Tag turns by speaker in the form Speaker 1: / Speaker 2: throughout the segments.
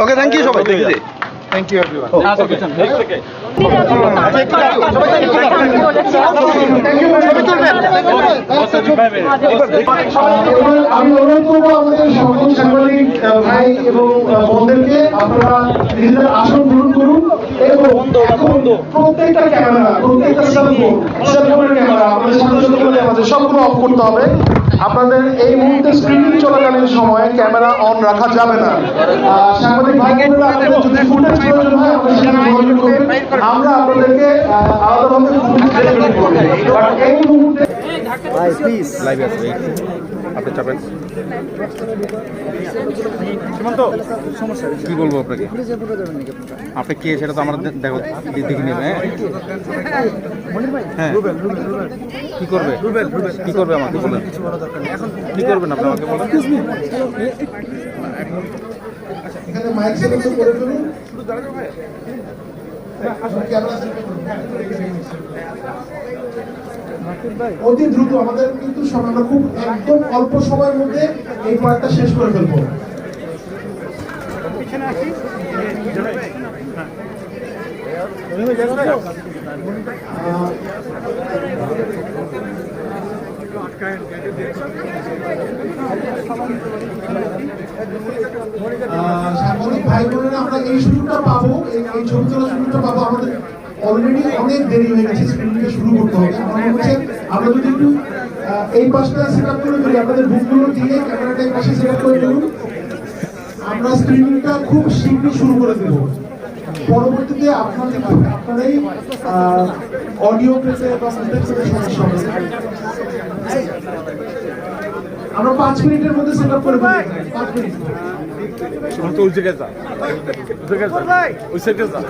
Speaker 1: Okay thank you সবাই।
Speaker 2: Thank you thank
Speaker 3: you আমি অনুরোধ করব আমাদের সকল সাংবাদিক ভাই এবং বোনদেরকে আপনারা নিজেদের আসন গ্রহণ করুন প্রত্যেকটা ক্যামেরা প্রত্যেকটা সেলফোন সেলফোনের ক্যামেরা আমাদের সাথে আমাদের সবগুলো অফ করতে হবে। আপনাদের এই মুহূর্তে স্ক্রিনিং চলাকালীন সময়ে ক্যামেরা অন রাখা যাবে না। সাংবাদিক ভাই আপনাদের যদি ফুটেজ প্রয়োজন হয় আমরা আপনাদেরকে আলাদাভাবে ফুটেজ এই মুহূর্তে
Speaker 1: লাইভে আছে আপনি চাপেন। কি বলব আপনাকে? আপনি কে সেটা তো আমরা দেখো দেখে নেবে হ্যাঁ? হ্যাঁ। কি করবে? কি করবে আমাকে বলেন? কি করবেন আপনি আমাকে বলেন?
Speaker 3: এখানে মাইক সেট করে ফেলুন। ক্যামেরা অতি দ্রুত আমাদের কিন্তু আমরা খুব একদম অল্প সময়ের মধ্যে এই পার্টটা শেষ করে ফেলব। আমরা এই সুযোগটা পাবো এই ছবি তোলার সুযোগটা পাবো। অলরেডি অনেক দেরি হয়ে গেছে স্ক্রিনিংটা শুরু করতে হবে। আমার হচ্ছে আমরা যদি একটু এই পাশটা সেট আপ করে ফেলি, আপনাদের বুকগুলো দিয়ে ক্যামেরাটা এই পাশে সেট আপ করে ফেলুন। আমরা স্ক্রিনিংটা খুব শীঘ্রই শুরু করে দেব। পরবর্তীতে আপনাদের আপনারাই অডিও পেতে বা সমস্যা হবে আমরা পাঁচ মিনিটের মধ্যে সেট আপ করে ফেলি। পাঁচ মিনিট।
Speaker 1: তো ওই জায়গায় যা ওই সাইডে যা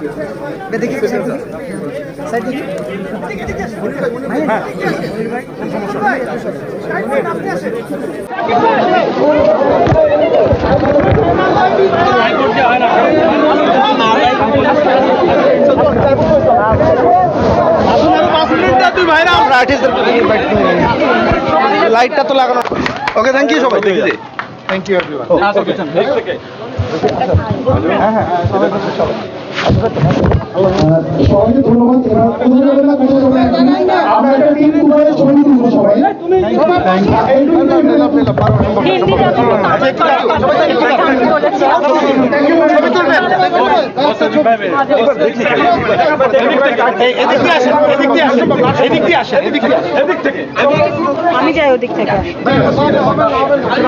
Speaker 1: লাইটটা তো লাগানো। ওকে থ্যাংক ইউ সবাই দেখি
Speaker 2: থ্যাংক ইউ এভরিওয়ান
Speaker 3: সবাইকে ধন্যবাদ এবার কোথাও যাবেন না কোথাও যাবেন না আমরা একটা টিম করে ছবি তুলবো সবাই এইটুকু
Speaker 4: আমি যাই ওদিক থেকে।